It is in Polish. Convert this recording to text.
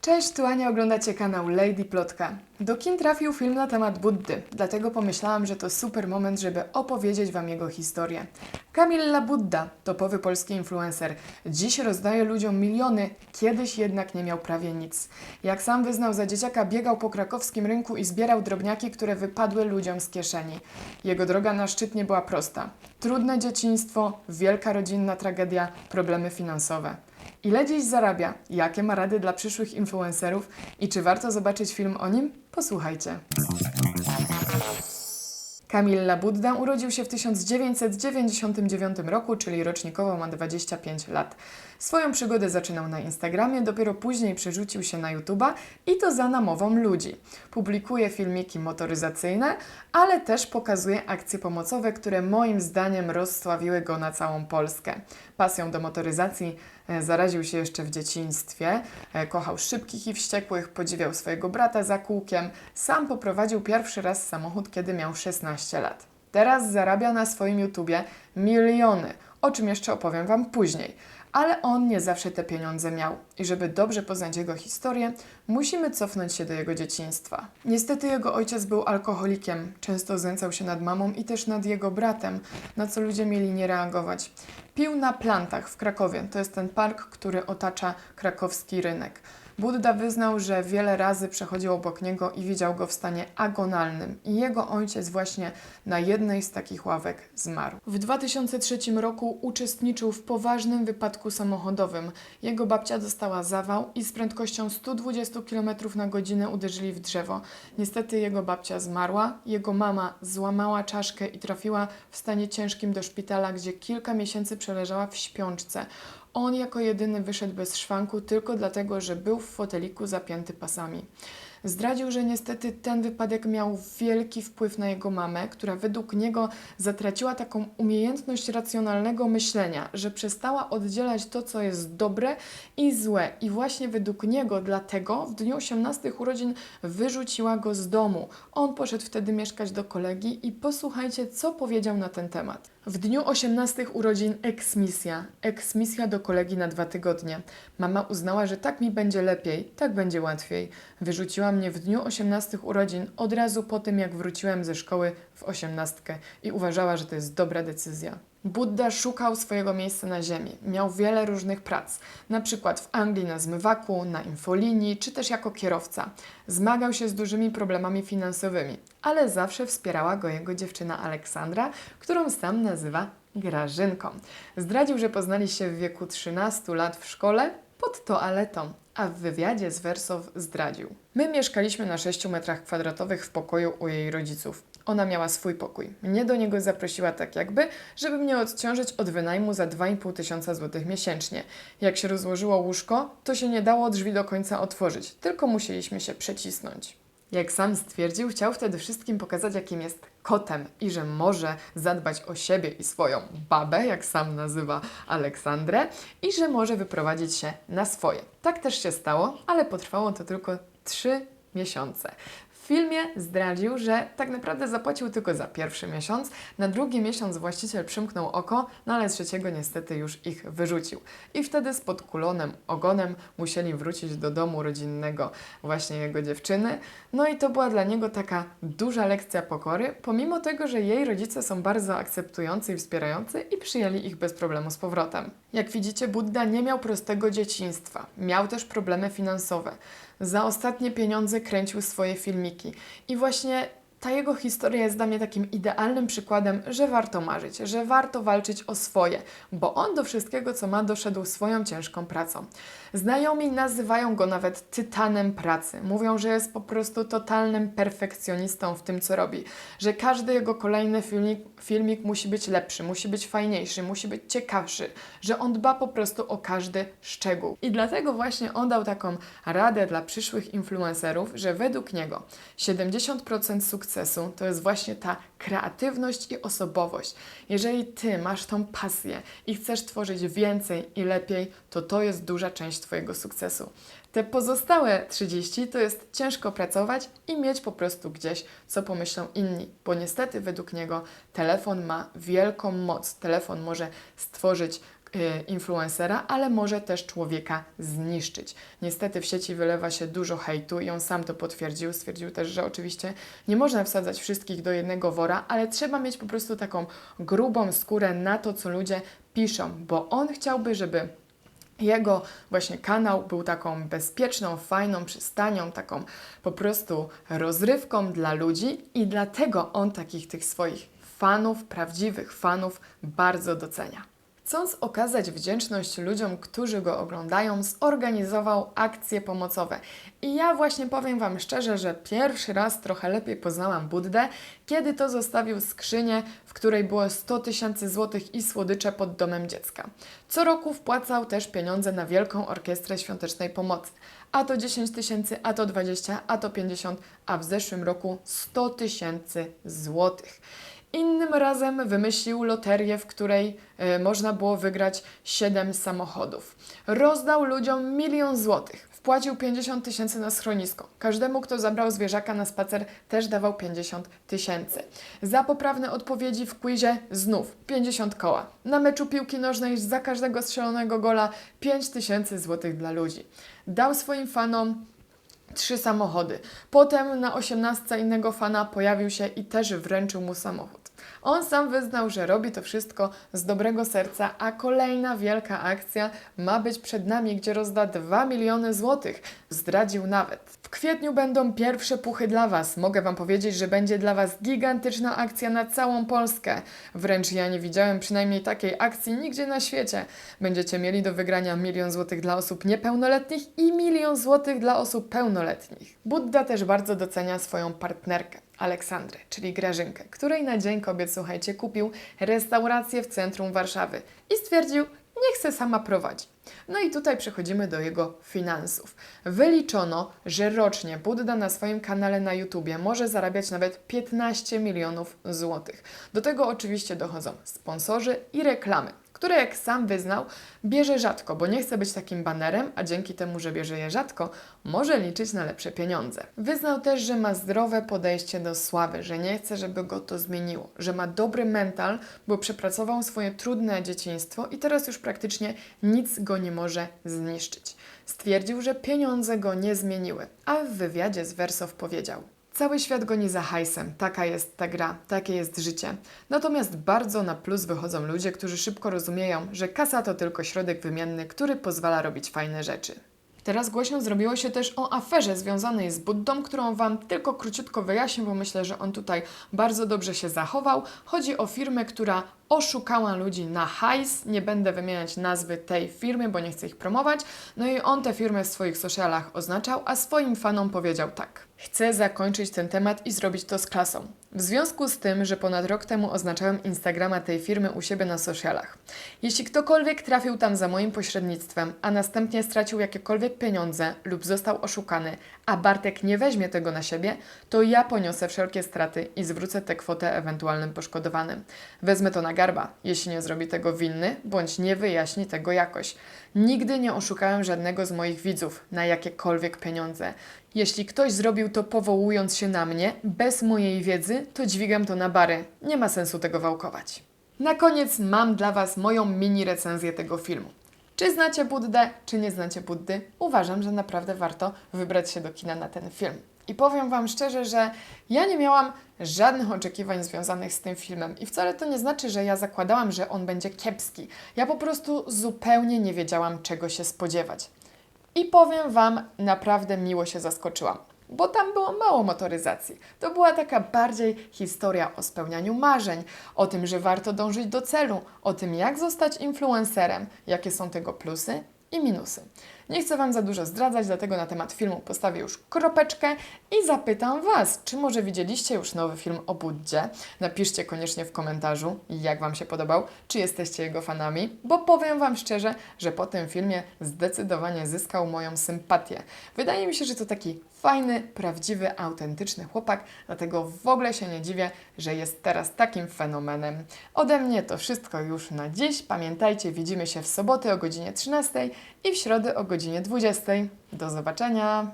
Cześć, tu Ania, oglądacie kanał Lady Plotka. Do kin trafił film na temat Buddy, dlatego pomyślałam, że to super moment, żeby opowiedzieć Wam jego historię. Kamil Budda, topowy polski influencer, dziś rozdaje ludziom miliony, kiedyś jednak nie miał prawie nic. Jak sam wyznał, za dzieciaka biegał po krakowskim rynku i zbierał drobniaki, które wypadły ludziom z kieszeni. Jego droga na szczyt nie była prosta. Trudne dzieciństwo, wielka rodzinna tragedia, problemy finansowe. Ile dziś zarabia? Jakie ma rady dla przyszłych influencerów? I czy warto zobaczyć film o nim? Posłuchajcie. Kamil Labudda urodził się w 1999 roku, czyli rocznikowo ma 25 lat. Swoją przygodę zaczynał na Instagramie, dopiero później przerzucił się na YouTube'a i to za namową ludzi. Publikuje filmiki motoryzacyjne, ale też pokazuje akcje pomocowe, które moim zdaniem rozsławiły go na całą Polskę. Pasją do motoryzacji e, zaraził się jeszcze w dzieciństwie, e, kochał szybkich i wściekłych, podziwiał swojego brata za kółkiem, sam poprowadził pierwszy raz samochód, kiedy miał 16 lat. Teraz zarabia na swoim YouTubie miliony, o czym jeszcze opowiem Wam później. Ale on nie zawsze te pieniądze miał i żeby dobrze poznać jego historię, musimy cofnąć się do jego dzieciństwa. Niestety jego ojciec był alkoholikiem, często znęcał się nad mamą i też nad jego bratem, na co ludzie mieli nie reagować. Pił na plantach w Krakowie, to jest ten park, który otacza krakowski rynek. Budda wyznał, że wiele razy przechodził obok niego i widział go w stanie agonalnym i jego ojciec właśnie na jednej z takich ławek zmarł. W 2003 roku uczestniczył w poważnym wypadku samochodowym. Jego babcia dostała zawał i z prędkością 120 km na godzinę uderzyli w drzewo. Niestety jego babcia zmarła, jego mama złamała czaszkę i trafiła w stanie ciężkim do szpitala, gdzie kilka miesięcy przeleżała w śpiączce. On jako jedyny wyszedł bez szwanku tylko dlatego, że był w foteliku zapięty pasami. Zdradził, że niestety ten wypadek miał wielki wpływ na jego mamę, która według niego zatraciła taką umiejętność racjonalnego myślenia, że przestała oddzielać to, co jest dobre i złe. I właśnie według niego dlatego w dniu 18 urodzin wyrzuciła go z domu. On poszedł wtedy mieszkać do kolegi i posłuchajcie, co powiedział na ten temat. W dniu 18 urodzin eksmisja. Eksmisja do kolegi na dwa tygodnie. Mama uznała, że tak mi będzie lepiej, tak będzie łatwiej. Wyrzuciła mnie w dniu 18 urodzin od razu po tym, jak wróciłem ze szkoły w osiemnastkę i uważała, że to jest dobra decyzja. Buddha szukał swojego miejsca na ziemi. Miał wiele różnych prac, na przykład w Anglii na zmywaku, na infolinii, czy też jako kierowca. Zmagał się z dużymi problemami finansowymi, ale zawsze wspierała go jego dziewczyna Aleksandra, którą sam nazywa Grażynką. Zdradził, że poznali się w wieku 13 lat w szkole pod toaletą, a w wywiadzie z Wersow zdradził. My mieszkaliśmy na 6 metrach kwadratowych w pokoju u jej rodziców. Ona miała swój pokój. Mnie do niego zaprosiła tak jakby, żeby mnie odciążyć od wynajmu za 2,5 tysiąca złotych miesięcznie. Jak się rozłożyło łóżko, to się nie dało drzwi do końca otworzyć, tylko musieliśmy się przecisnąć. Jak sam stwierdził, chciał wtedy wszystkim pokazać, jakim jest kotem i że może zadbać o siebie i swoją babę, jak sam nazywa Aleksandrę, i że może wyprowadzić się na swoje. Tak też się stało, ale potrwało to tylko trzy miesiące. Filmie zdradził, że tak naprawdę zapłacił tylko za pierwszy miesiąc, na drugi miesiąc właściciel przymknął oko, no ale trzeciego niestety już ich wyrzucił. I wtedy z podkulonym ogonem musieli wrócić do domu rodzinnego właśnie jego dziewczyny. No i to była dla niego taka duża lekcja pokory, pomimo tego, że jej rodzice są bardzo akceptujący i wspierający i przyjęli ich bez problemu z powrotem. Jak widzicie, Buddha nie miał prostego dzieciństwa, miał też problemy finansowe. Za ostatnie pieniądze kręcił swoje filmiki. I właśnie ta jego historia jest dla mnie takim idealnym przykładem, że warto marzyć, że warto walczyć o swoje, bo on do wszystkiego, co ma, doszedł swoją ciężką pracą. Znajomi nazywają go nawet tytanem pracy. Mówią, że jest po prostu totalnym perfekcjonistą w tym, co robi. Że każdy jego kolejny filmik, filmik musi być lepszy, musi być fajniejszy, musi być ciekawszy. Że on dba po prostu o każdy szczegół. I dlatego właśnie on dał taką radę dla przyszłych influencerów, że według niego 70% sukcesu to jest właśnie ta kreatywność i osobowość. Jeżeli ty masz tą pasję i chcesz tworzyć więcej i lepiej, to to jest duża część twojego sukcesu. Te pozostałe 30 to jest ciężko pracować i mieć po prostu gdzieś, co pomyślą inni, bo niestety według niego telefon ma wielką moc. Telefon może stworzyć influencera, ale może też człowieka zniszczyć. Niestety w sieci wylewa się dużo hejtu i on sam to potwierdził. Stwierdził też, że oczywiście nie można wsadzać wszystkich do jednego wora, ale trzeba mieć po prostu taką grubą skórę na to, co ludzie piszą, bo on chciałby, żeby jego właśnie kanał był taką bezpieczną, fajną przystanią, taką po prostu rozrywką dla ludzi i dlatego on takich tych swoich fanów, prawdziwych fanów bardzo docenia. Chcąc okazać wdzięczność ludziom, którzy go oglądają, zorganizował akcje pomocowe. I ja właśnie powiem Wam szczerze, że pierwszy raz trochę lepiej poznałam Buddę, kiedy to zostawił skrzynię, w której było 100 tysięcy złotych i słodycze pod domem dziecka. Co roku wpłacał też pieniądze na Wielką Orkiestrę Świątecznej Pomocy. A to 10 tysięcy, a to 20, a to 50, a w zeszłym roku 100 tysięcy złotych. Innym razem wymyślił loterię, w której e, można było wygrać 7 samochodów. Rozdał ludziom milion złotych. Wpłacił 50 tysięcy na schronisko. Każdemu, kto zabrał zwierzaka na spacer, też dawał 50 tysięcy. Za poprawne odpowiedzi w quizie znów 50 koła. Na meczu piłki nożnej za każdego strzelonego gola 5 tysięcy złotych dla ludzi. Dał swoim fanom trzy samochody. Potem na osiemnastce innego fana pojawił się i też wręczył mu samochód. On sam wyznał, że robi to wszystko z dobrego serca, a kolejna wielka akcja ma być przed nami, gdzie rozda 2 miliony złotych. Zdradził nawet. W kwietniu będą pierwsze puchy dla Was. Mogę Wam powiedzieć, że będzie dla Was gigantyczna akcja na całą Polskę. Wręcz ja nie widziałem przynajmniej takiej akcji nigdzie na świecie. Będziecie mieli do wygrania milion złotych dla osób niepełnoletnich i milion złotych dla osób pełnoletnich. Budda też bardzo docenia swoją partnerkę. Aleksandrę, czyli Grażynkę, której na Dzień Kobiet, słuchajcie, kupił restaurację w centrum Warszawy i stwierdził, nie chce sama prowadzić. No i tutaj przechodzimy do jego finansów. Wyliczono, że rocznie Budda na swoim kanale na YouTubie może zarabiać nawet 15 milionów złotych. Do tego oczywiście dochodzą sponsorzy i reklamy, które jak sam wyznał, bierze rzadko, bo nie chce być takim banerem, a dzięki temu, że bierze je rzadko, może liczyć na lepsze pieniądze. Wyznał też, że ma zdrowe podejście do sławy, że nie chce, żeby go to zmieniło, że ma dobry mental, bo przepracował swoje trudne dzieciństwo i teraz już praktycznie nic go nie może zniszczyć. Stwierdził, że pieniądze go nie zmieniły, a w wywiadzie z Wersow powiedział: Cały świat goni za hajsem, taka jest ta gra, takie jest życie. Natomiast bardzo na plus wychodzą ludzie, którzy szybko rozumieją, że kasa to tylko środek wymienny, który pozwala robić fajne rzeczy. Teraz głośno zrobiło się też o aferze związanej z Buddą, którą Wam tylko króciutko wyjaśnię, bo myślę, że on tutaj bardzo dobrze się zachował. Chodzi o firmę, która oszukała ludzi na hajs. Nie będę wymieniać nazwy tej firmy, bo nie chcę ich promować. No i on tę firmę w swoich socialach oznaczał, a swoim fanom powiedział tak. Chcę zakończyć ten temat i zrobić to z klasą. W związku z tym, że ponad rok temu oznaczałem Instagrama tej firmy u siebie na socialach. Jeśli ktokolwiek trafił tam za moim pośrednictwem, a następnie stracił jakiekolwiek pieniądze lub został oszukany, a Bartek nie weźmie tego na siebie, to ja poniosę wszelkie straty i zwrócę tę kwotę ewentualnym poszkodowanym. Wezmę to na garba, jeśli nie zrobi tego winny, bądź nie wyjaśni tego jakoś. Nigdy nie oszukałem żadnego z moich widzów na jakiekolwiek pieniądze. Jeśli ktoś zrobił to powołując się na mnie, bez mojej wiedzy, to dźwigam to na bary. Nie ma sensu tego wałkować. Na koniec mam dla Was moją mini recenzję tego filmu. Czy znacie Buddę, czy nie znacie Buddy? Uważam, że naprawdę warto wybrać się do kina na ten film. I powiem Wam szczerze, że ja nie miałam żadnych oczekiwań związanych z tym filmem. I wcale to nie znaczy, że ja zakładałam, że on będzie kiepski. Ja po prostu zupełnie nie wiedziałam, czego się spodziewać. I powiem Wam, naprawdę miło się zaskoczyłam, bo tam było mało motoryzacji. To była taka bardziej historia o spełnianiu marzeń, o tym, że warto dążyć do celu, o tym, jak zostać influencerem, jakie są tego plusy i minusy. Nie chcę Wam za dużo zdradzać, dlatego na temat filmu postawię już kropeczkę i zapytam Was, czy może widzieliście już nowy film o Buddzie? Napiszcie koniecznie w komentarzu, jak Wam się podobał, czy jesteście jego fanami, bo powiem Wam szczerze, że po tym filmie zdecydowanie zyskał moją sympatię. Wydaje mi się, że to taki fajny, prawdziwy, autentyczny chłopak, dlatego w ogóle się nie dziwię, że jest teraz takim fenomenem. Ode mnie to wszystko już na dziś. Pamiętajcie, widzimy się w sobotę o godzinie 13 i w środę o godzinie 20. Do zobaczenia!